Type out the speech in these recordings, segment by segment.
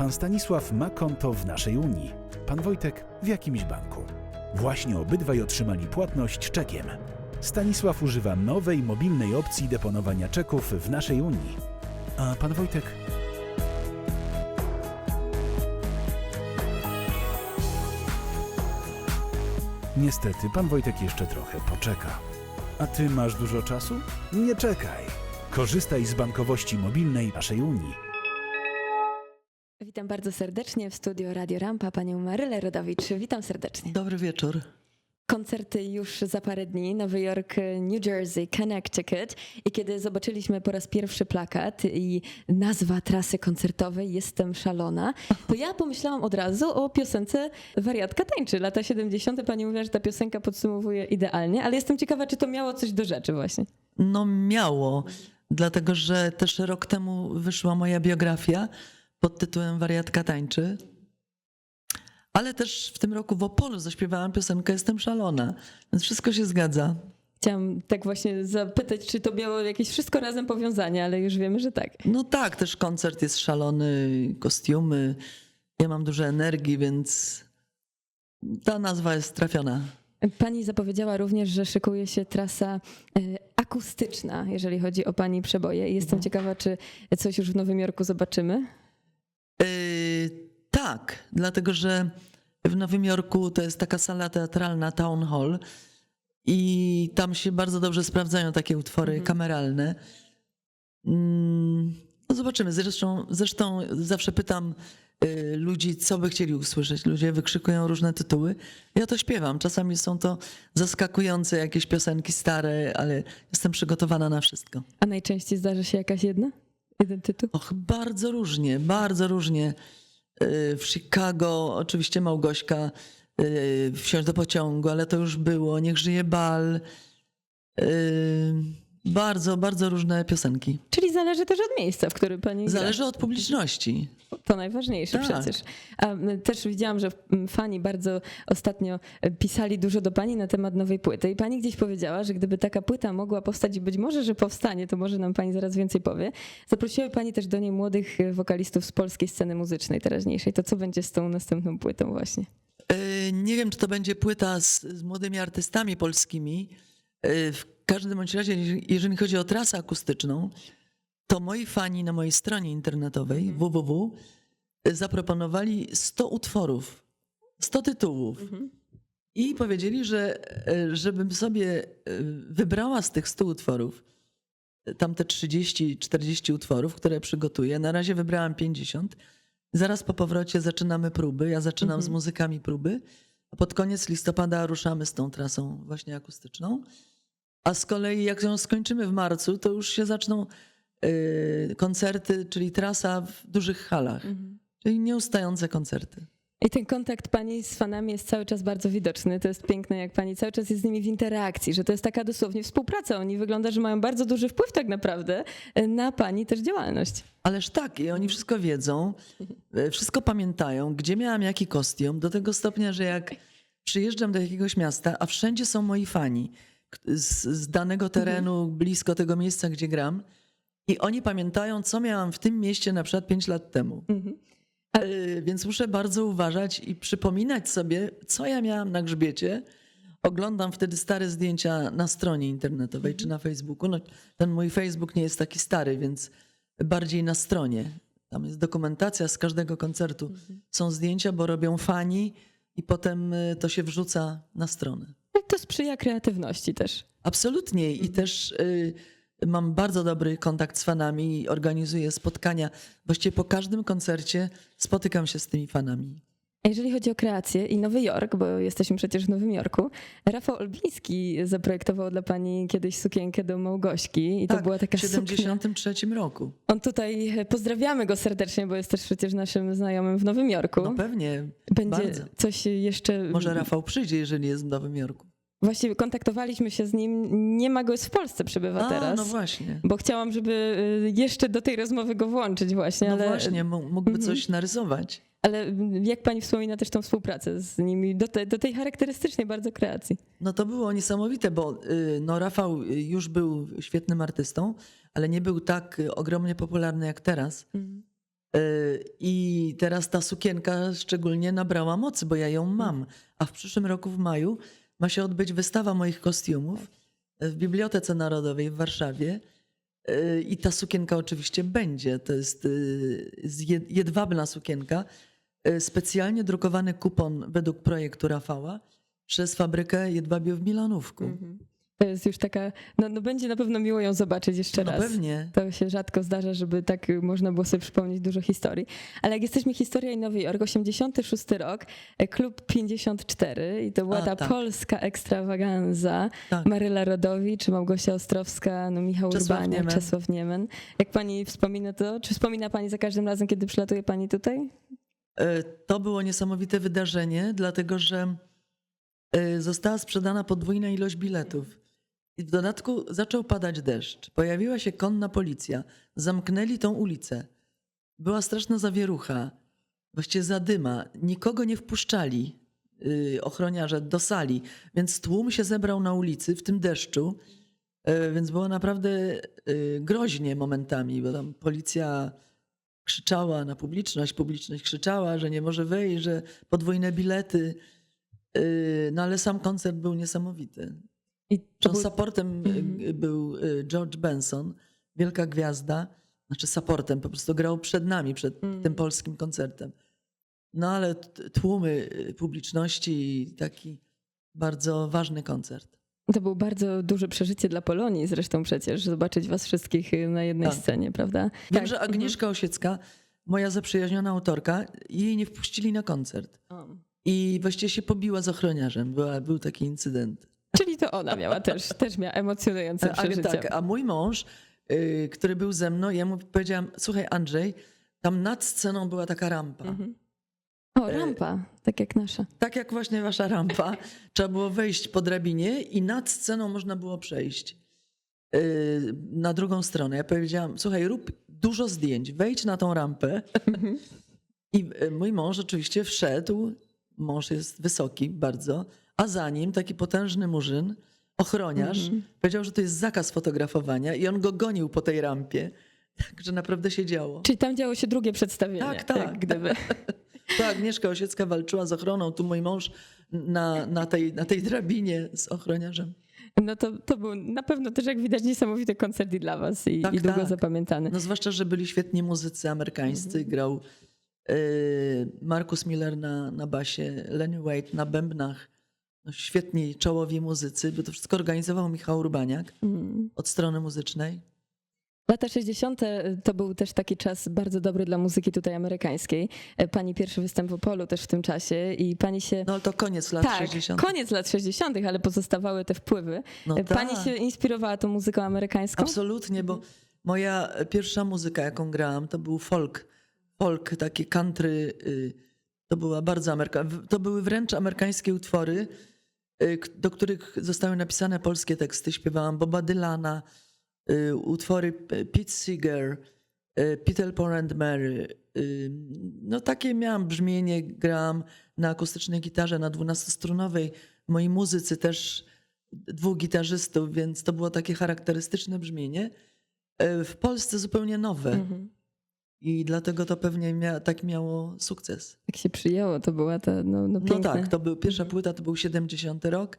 Pan Stanisław ma konto w naszej Unii, pan Wojtek w jakimś banku. Właśnie obydwaj otrzymali płatność czekiem. Stanisław używa nowej mobilnej opcji deponowania czeków w naszej Unii. A pan Wojtek Niestety, pan Wojtek jeszcze trochę poczeka. A ty masz dużo czasu? Nie czekaj. Korzystaj z bankowości mobilnej naszej Unii. Witam bardzo serdecznie w studio Radio Rampa panią Marylę Rodowicz. Witam serdecznie. Dobry wieczór. Koncerty już za parę dni. Nowy Jork, New Jersey, Connecticut. I kiedy zobaczyliśmy po raz pierwszy plakat i nazwa trasy koncertowej Jestem szalona, to ja pomyślałam od razu o piosence Wariatka tańczy. Lata 70. Pani mówiła, że ta piosenka podsumowuje idealnie, ale jestem ciekawa, czy to miało coś do rzeczy właśnie. No miało, dlatego że też rok temu wyszła moja biografia pod tytułem Wariatka tańczy. Ale też w tym roku w Opolu zaśpiewałam piosenkę Jestem szalona, więc wszystko się zgadza. Chciałam tak właśnie zapytać, czy to miało jakieś wszystko razem powiązanie, ale już wiemy, że tak. No tak, też koncert jest szalony, kostiumy, ja mam dużo energii, więc ta nazwa jest trafiona. Pani zapowiedziała również, że szykuje się trasa e, akustyczna, jeżeli chodzi o Pani przeboje. Jestem ciekawa, czy coś już w Nowym Jorku zobaczymy. Yy, tak, dlatego że w Nowym Jorku to jest taka sala teatralna Town Hall i tam się bardzo dobrze sprawdzają takie utwory kameralne. Mm, No zobaczymy. Zresztą, zresztą zawsze pytam y, ludzi, co by chcieli usłyszeć. Ludzie wykrzykują różne tytuły. Ja to śpiewam. Czasami są to zaskakujące jakieś piosenki stare, ale jestem przygotowana na wszystko. A najczęściej zdarzy się jakaś jedna? Jeden tytuł? Och, bardzo różnie, bardzo różnie. Yy, W Chicago oczywiście Małgośka, yy, wsiąść do pociągu, ale to już było. Niech żyje bal. Bardzo, bardzo różne piosenki. Czyli zależy też od miejsca, w którym Pani gra. Zależy od publiczności. To najważniejsze Tak. przecież. A też widziałam, że fani bardzo ostatnio e, pisali dużo do Pani na temat nowej płyty i Pani gdzieś powiedziała, że gdyby taka płyta mogła powstać i być może, że powstanie, to może nam Pani zaraz więcej powie. Zaprosiła Pani też do niej młodych e, wokalistów z polskiej sceny muzycznej teraźniejszej. To co będzie z tą następną płytą właśnie? Yy, Nie wiem, czy to będzie płyta z, z młodymi artystami polskimi. Yy, każdym bądź razie, jeżeli chodzi o trasę akustyczną, to moi fani na mojej stronie internetowej www zaproponowali 100 utworów, 100 tytułów. I powiedzieli, że e, żebym sobie e, wybrała z tych 100 utworów tamte 30-40 utworów, które przygotuję. Na razie wybrałam 50. Zaraz po powrocie zaczynamy próby. Ja zaczynam z muzykami próby, a pod koniec listopada ruszamy z tą trasą właśnie akustyczną. A z kolei jak ją skończymy w marcu, to już się zaczną y, koncerty, czyli trasa w dużych halach. Czyli nieustające koncerty. I ten kontakt pani z fanami jest cały czas bardzo widoczny. To jest piękne, jak pani cały czas jest z nimi w interakcji, że to jest taka dosłownie współpraca. Oni wygląda, że mają bardzo duży wpływ tak naprawdę e, na pani też działalność. Ależ tak, i oni wszystko wiedzą, e, wszystko pamiętają, gdzie miałam jaki kostium, do tego stopnia, że jak przyjeżdżam do jakiegoś miasta, a wszędzie są moi fani z, z danego terenu, blisko tego miejsca, gdzie gram, i oni pamiętają, co miałam w tym mieście na przykład 5 lat temu. E, Więc muszę bardzo uważać i przypominać sobie, co ja miałam na grzbiecie. Oglądam wtedy stare zdjęcia na stronie internetowej czy na Facebooku. No, ten mój Facebook nie jest taki stary, więc bardziej na stronie. Tam jest dokumentacja z każdego koncertu. Są zdjęcia, bo robią fani i potem y, to się wrzuca na stronę. To sprzyja kreatywności też. Absolutnie. I też y, mam bardzo dobry kontakt z fanami i organizuję spotkania. Właściwie po każdym koncercie spotykam się z tymi fanami. A jeżeli chodzi o kreację i Nowy Jork, bo jesteśmy przecież w Nowym Jorku, Rafał Olbiński zaprojektował dla pani kiedyś sukienkę do Małgośki i to tak, była taka w suknia. 73 roku. On tutaj, e, pozdrawiamy go serdecznie, bo jest też przecież naszym znajomym w Nowym Jorku. No pewnie. Będzie bardzo. coś jeszcze... Może Rafał przyjdzie, jeżeli jest w Nowym Jorku. Właściwie kontaktowaliśmy się z nim, nie ma go, w Polsce, przebywa A, teraz. no właśnie. Bo chciałam, żeby y, jeszcze do tej rozmowy go włączyć właśnie, No ale, właśnie, mógłby coś narysować. ale jak pani wspomina też tą współpracę z nimi, do, te, do tej charakterystycznej bardzo kreacji. No to było niesamowite, bo y, no, Rafał y, już był świetnym artystą, ale nie był tak y, ogromnie popularny jak teraz. Y, I teraz ta sukienka szczególnie nabrała mocy, bo ja ją mam. A w przyszłym roku w maju ma się odbyć wystawa moich kostiumów w Bibliotece Narodowej w Warszawie. Y, I ta sukienka oczywiście będzie. To jest y, jedwabna sukienka. Y, Specjalnie drukowany kupon według projektu Rafała przez fabrykę jedwabiów w Milanówku. To jest już taka, no, no będzie na pewno miło ją zobaczyć jeszcze No raz. pewnie. To się rzadko zdarza, żeby tak y, można było sobie przypomnieć dużo historii. Ale jak jesteśmy historia i Nowy Jork, 86 rok, e, klub 54 i to była A, ta tak. polska ekstrawaganza. Tak. Maryla Rodowicz, Małgosia Ostrowska, no Michał Czesław Urbaniak, Niemen. Czesław Niemen. Jak pani wspomina to, czy wspomina pani za każdym razem, kiedy przylatuje pani tutaj? E, To było niesamowite wydarzenie, dlatego że e, została sprzedana podwójna ilość biletów. I w dodatku zaczął padać deszcz. Pojawiła się konna policja. Zamknęli tą ulicę. Była straszna zawierucha. Właściwie zadyma. Nikogo nie wpuszczali y, ochroniarze do sali. Więc tłum się zebrał na ulicy w tym deszczu. E, Więc było naprawdę y, groźnie momentami, bo tam policja krzyczała na publiczność, publiczność krzyczała, że nie może wejść, że podwójne bilety. Yy, No ale sam koncert był niesamowity. I to supportem yy, był yy, George Benson, wielka gwiazda. Znaczy supportem, po prostu grał przed nami, przed tym polskim koncertem. No ale tłumy yy, publiczności i taki bardzo ważny koncert. to był bardzo duże przeżycie dla Polonii zresztą przecież, zobaczyć was wszystkich na jednej Tak. scenie, prawda? Wiem, Tak. że Agnieszka Osiecka, moja zaprzyjaźniona autorka, jej nie wpuścili na koncert. Mhm. O. I właściwie się pobiła z ochroniarzem. Była, był taki incydent. Czyli to ona miała też, też miała emocjonujące przeżycie. tak, a mój mąż, y, który był ze mną, ja mu powiedziałam, słuchaj Andrzej, tam nad sceną była taka rampa. Mhm. O, rampa, tak jak nasza. Tak jak właśnie wasza rampa. Trzeba było wejść po drabinie i nad sceną można było przejść y, na drugą stronę. Ja powiedziałam, słuchaj, rób dużo zdjęć, wejdź na tą rampę. I y, mój mąż oczywiście wszedł, mąż jest wysoki bardzo, a za nim taki potężny murzyn, ochroniarz, powiedział, że to jest zakaz fotografowania i on go gonił po tej rampie. Także naprawdę się działo. Czyli tam działo się drugie przedstawienie. Tak, tak. Jak gdyby. To Agnieszka Osiecka walczyła z ochroną, tu mój mąż na, na, tej, na tej drabinie z ochroniarzem. No to, to był na pewno też, jak widać, niesamowity koncert i dla was i, Tak, i długo tak. zapamiętany. No zwłaszcza, że byli świetni muzycy amerykańscy. Grał y, Markus Miller na, na basie, Lenny Wade na bębnach. Świetni czołowi muzycy, bo to wszystko organizował Michał Urbaniak Mm. od strony muzycznej. Lata 60. to był też taki czas bardzo dobry dla muzyki tutaj amerykańskiej. E, Pani pierwszy występ w Opolu też w tym czasie i pani się... No to koniec lat tak, 60. koniec lat 60., ale pozostawały te wpływy. No E, Pani tak. się inspirowała tą muzyką amerykańską? Absolutnie, bo moja pierwsza muzyka, jaką grałam, to był folk. Folk, takie country. y, To była bardzo ameryka. To były wręcz amerykańskie utwory, do których zostały napisane polskie teksty. Śpiewałam Boba Dylana, y, utwory Pete Seeger, y, Peter Paul and Mary. y, No takie miałam brzmienie, grałam na akustycznej gitarze, na dwunastostrunowej. Moi muzycy też dwóch gitarzystów, więc to było takie charakterystyczne brzmienie. W Polsce zupełnie nowe Mhm. I dlatego to pewnie mia, tak miało sukces. Jak się przyjęło, to była ta, no, no No piękne. tak, to był pierwsza płyta, to był 70 rok,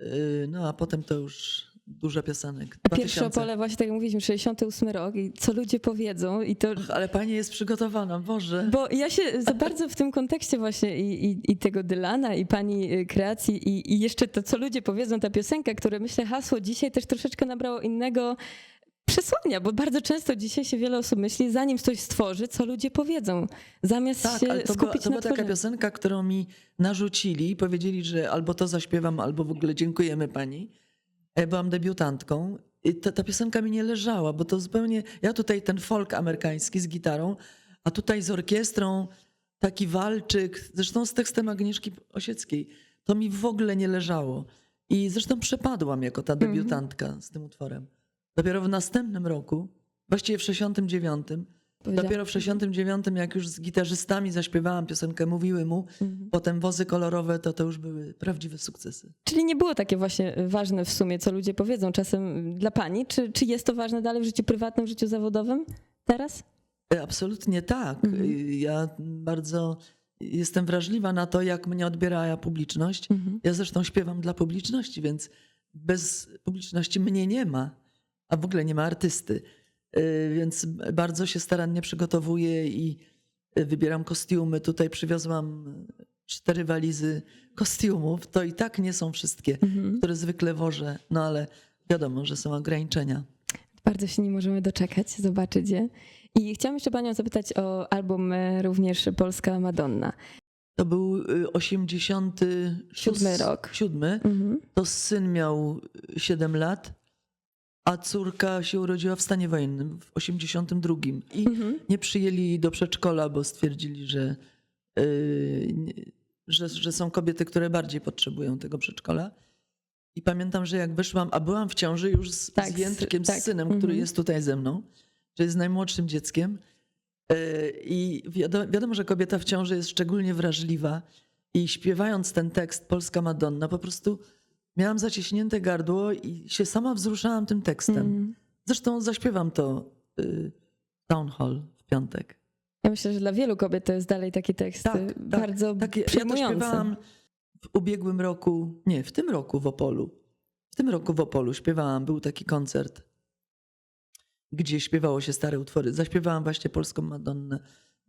E, no a potem to już dużo piosenek. A Pierwsze 2000. Opole, właśnie tak jak mówiliśmy, 68 rok i co ludzie powiedzą i to... Ach, Ale pani jest przygotowana, Boże. Bo ja się za bardzo w tym kontekście właśnie i, i, i tego Dylana, i pani y, kreacji, i, i jeszcze to, co ludzie powiedzą, ta piosenka, które myślę hasło dzisiaj też troszeczkę nabrało innego przesłania, bo bardzo często dzisiaj się wiele osób myśli, zanim coś stworzy, co ludzie powiedzą, zamiast Tak, się ale to była, skupić to na była taka piosenka, którą mi narzucili i powiedzieli, że albo to zaśpiewam, albo w ogóle dziękujemy pani. Ja byłam debiutantką i ta, ta piosenka mi nie leżała, bo to zupełnie... Ja tutaj ten folk amerykański z gitarą, a tutaj z orkiestrą taki walczyk, zresztą z tekstem Agnieszki Osieckiej. To mi w ogóle nie leżało. I zresztą przepadłam jako ta debiutantka z tym utworem. Dopiero w następnym roku, właściwie w 69, Powiedziała- Dopiero w 69, jak już z gitarzystami zaśpiewałam piosenkę Mówiły mu, Mhm. potem wozy kolorowe, to to już były prawdziwe sukcesy. Czyli nie było takie właśnie ważne w sumie, co ludzie powiedzą czasem dla pani, czy, czy jest to ważne dalej w życiu prywatnym, w życiu zawodowym teraz? E, Absolutnie tak. Mhm. Y, Ja bardzo jestem wrażliwa na to, jak mnie odbiera publiczność. Mhm. Ja zresztą śpiewam dla publiczności, więc bez publiczności mnie nie ma, a w ogóle nie ma artysty. Y, Więc bardzo się starannie przygotowuję i y, wybieram kostiumy. Tutaj przywiozłam cztery walizy kostiumów. To i tak nie są wszystkie, Mhm. które zwykle wożę, no ale wiadomo, że są ograniczenia. Bardzo się nie możemy doczekać, zobaczyć je. I chciałam jeszcze panią zapytać o album e, również Polska Madonna. To był y, 87 Siódmy rok. Siódmy. Mhm. To syn miał 7 lat, a córka się urodziła w stanie wojennym w 82. I Mhm. nie przyjęli jej do przedszkola, bo stwierdzili, że, y, nie- że, że są kobiety, które bardziej potrzebują tego przedszkola. I pamiętam, że jak wyszłam, a byłam w ciąży już z, Tak, z Jędrkiem, tak. z synem, który Mhm. jest tutaj ze mną, czyli jest najmłodszym dzieckiem. Y, I wiadomo, wiadomo, że kobieta w ciąży jest szczególnie wrażliwa. I śpiewając ten tekst Polska Madonna, po prostu miałam zaciśnięte gardło i się sama wzruszałam tym tekstem. Mhm. Zresztą zaśpiewam to y, w Town Hall w piątek. Ja myślę, że dla wielu kobiet to jest dalej taki tekst Tak, e, tak, bardzo Tak, ja to przejmujący. śpiewałam w ubiegłym roku, nie, w tym roku w Opolu. W tym roku w Opolu śpiewałam, był taki koncert, gdzie śpiewało się stare utwory. Zaśpiewałam właśnie polską Madonnę.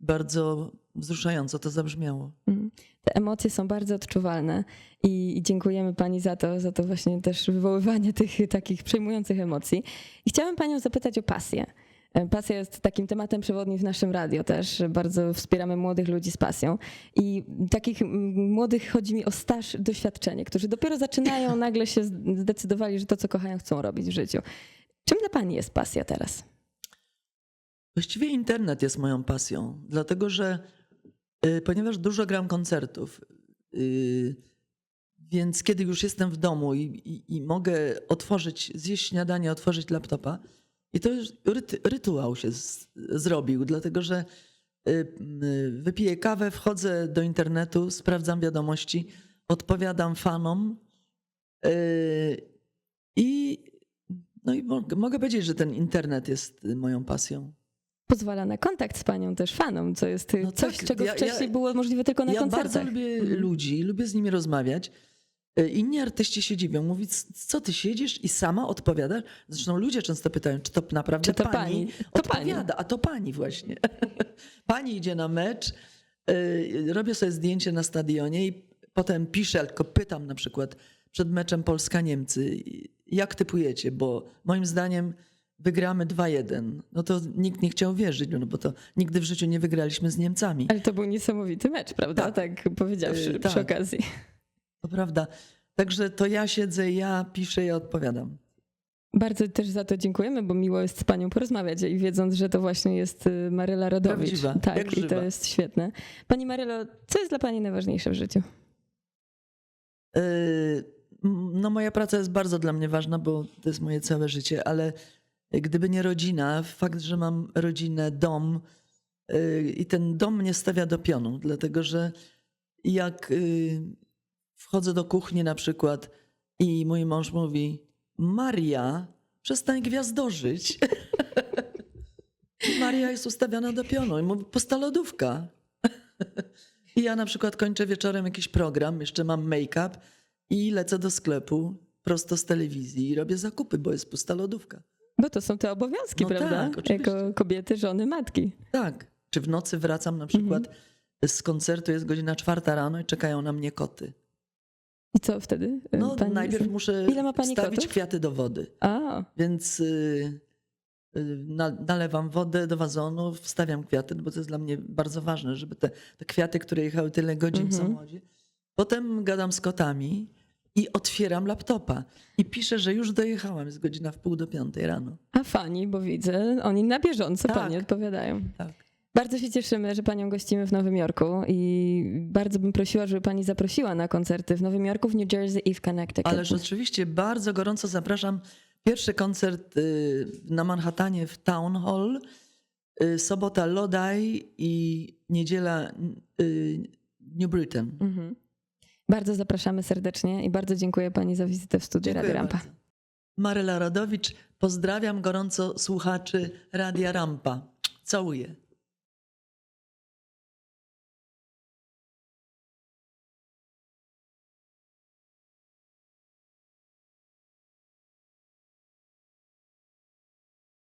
Bardzo wzruszająco to zabrzmiało. Mhm. Te emocje są bardzo odczuwalne i, dziękujemy Pani za to, za to właśnie też wywoływanie tych takich przejmujących emocji. I chciałam Panią zapytać o pasję. E, Pasja jest takim tematem przewodnim w naszym radio też. Bardzo wspieramy młodych ludzi z pasją. I takich młodych chodzi mi o staż, doświadczenie, którzy dopiero zaczynają, nagle się zdecydowali, że to, co kochają, chcą robić w życiu. Czym dla Pani jest pasja teraz? Właściwie internet jest moją pasją, dlatego że y, ponieważ dużo gram koncertów, y, więc kiedy już jestem w domu i, i, i mogę otworzyć, zjeść śniadanie, otworzyć laptopa, i to już rytuał się z, zrobił, dlatego że y, wypiję kawę, wchodzę do internetu, sprawdzam wiadomości, odpowiadam fanom i, no i mogę, powiedzieć, że ten internet jest moją pasją. Pozwala na kontakt z Panią też fanom, co jest No coś, tak, czego ja- ja- wcześniej było możliwe tylko na ja koncertach. bardzo lubię Mhm. ludzi, lubię z nimi rozmawiać. E, Inni artyści się dziwią, mówią, "C- co ty siedzisz i sama odpowiadasz? Zresztą ludzie często pytają, czy to naprawdę Czy to pani, pani? To pani. odpowiada, a to pani właśnie. pani idzie na mecz, e, robię sobie zdjęcie na stadionie i potem piszę, tylko pytam na przykład przed meczem Polska-Niemcy, jak typujecie, bo moim zdaniem wygramy 2-1. No to nikt nie chciał wierzyć, no bo to nigdy w życiu nie wygraliśmy z Niemcami. Ale to był niesamowity mecz, prawda? Tak, powiedziawszy Yy, przy tak. okazji. To prawda. Także to ja siedzę, ja piszę i odpowiadam. Bardzo też za to dziękujemy, bo miło jest z panią porozmawiać i wiedząc, że to właśnie jest y, Maryla Rodowicz. Prawdziwa, tak, i to jest świetne. Pani Marylo, co jest dla pani najważniejsze w życiu? Yy, No moja praca jest bardzo dla mnie ważna, bo to jest moje całe życie, ale gdyby nie rodzina, fakt, że mam rodzinę, dom yy, i ten dom mnie stawia do pionu, dlatego że jak yy, wchodzę do kuchni na przykład i mój mąż mówi Maria, przestań gwiazdorzyć. I Maria jest ustawiona do pionu i mówi pusta lodówka. I ja na przykład kończę wieczorem jakiś program, jeszcze mam make-up i lecę do sklepu prosto z telewizji i robię zakupy, bo jest pusta lodówka. Bo to są te obowiązki, No prawda? tak, oczywiście. jako kobiety, żony, matki. Tak. Czy w nocy wracam na przykład z koncertu, jest godzina czwarta rano i czekają na mnie koty. I co wtedy? y, No pani- najpierw muszę wstawić kotów? kwiaty do wody, A, więc y, y, na, nalewam wodę do wazonu, wstawiam kwiaty, bo to jest dla mnie bardzo ważne, żeby te, te kwiaty, które jechały tyle godzin w Mhm. samochodzie. Potem gadam z kotami i otwieram laptopa i piszę, że już dojechałam, jest godzina w pół do piątej rano. a fani, bo widzę, oni na bieżąco Tak. pani odpowiadają. Tak. Bardzo się cieszymy, że panią gościmy w Nowym Jorku i bardzo bym prosiła, żeby pani zaprosiła na koncerty w Nowym Jorku, w New Jersey i w Connecticut. Ależ oczywiście bardzo gorąco zapraszam. Pierwszy koncert y, na Manhattanie w Town Hall, y, sobota Lodi i niedziela y, New Britain. Mhm. Bardzo zapraszamy serdecznie i bardzo dziękuję pani za wizytę w studiu Dziękuję Radio Rampa. bardzo. Maryla Rodowicz, pozdrawiam gorąco słuchaczy Radia Rampa. Całuję.